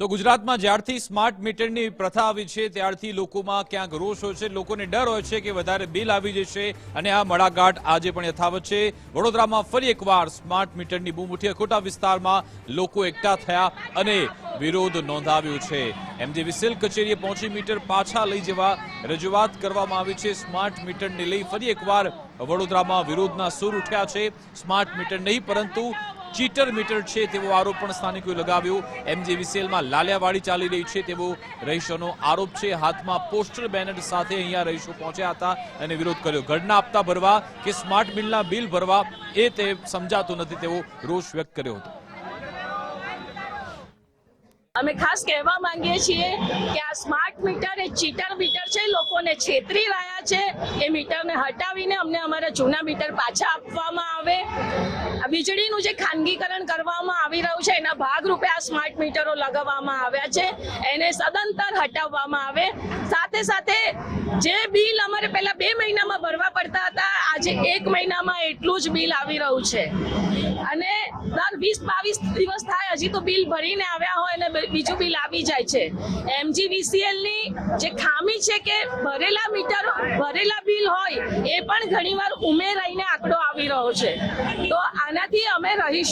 તો ગુજરાતમાં જ્યારથી સ્માર્ટ મીટરની પ્રથા આવી છે, ત્યારથી લોકોમાં ક્યાંક રોષ હોય છે, લોકોને ડર હોય છે કે વધારે બિલ આવી જશે અને આ મડાગાંઠ આજે પણ યથાવત છે. વડોદરામાં ફરી એકવાર સ્માર્ટ મીટરની બૂમ ઉઠી. અખોટા વિસ્તારમાં લોકો એકઠા થયા અને વિરોધ નોંધાવ્યો છે. એમજીવીસીએલ કચેરીએ પહોંચી મીટર પાછા લઈ જવા રજૂઆત કરવામાં આવી છે. સ્માર્ટ મીટરને લઈ ફરી એકવાર વડોદરામાં વિરોધના સૂર ઉઠ્યા છે. સ્માર્ટ મીટર નહીં, પરંતુ ચીટર મીટર છે તેવો આરોપ પણ સ્થાનિકોએ લગાવ્યો. એમજીવીસીએલમાં લાલિયાવાડી ચાલી રહી છે તેવો રહીશોનો આરોપ છે. હાથમાં પોસ્ટર, બેનર સાથે અહીંયા રહીશો પહોંચ્યા હતા અને વિરોધ કર્યો. ઘરના આપતા ભરવા કે સ્માર્ટ બિલના બિલ ભરવા એ તે સમજાતું નથી તેવો રોષ વ્યક્ત કર્યો હતો. અમે ખાસ કહેવા માંગીએ છીએ કે આ સ્માર્ટ મીટર, એ ચીટર મીટર છે લોકોને છેતરી રહ્યા છે એ મીટરને હટાવીને અમને અમારા જૂના મીટર પાછા આપવામાં આવે વીજળીનું જે ખાનગીકરણ કરવામાં આવી રહ્યું છે, એના ભાગરૂપે આ સ્માર્ટ મીટરો લગાવવામાં આવ્યા છે, એને સદંતર હટાવવામાં આવે. સાથે સાથે જે બિલ અમારે પહેલા બે મહિનામાં ભરવા પડતા હતા, આજે એક મહિનામાં એટલું જ બિલ આવી રહ્યું છે. અને દર વીસ બાવીસ દિવસ થાય, હજી તો બિલ ભરીને આવ્યા હોય અને બીજું બિલ આવી જાય છે. એમજીવીસીએલની જે ખામી છે કે ભરેલા મીટર, ભરેલા બિલ હોય, એ પણ ઘણીવાર ઉમેરાઈને આંકડો આવી રહ્યો છે. તો આનાથી અમે રહીશો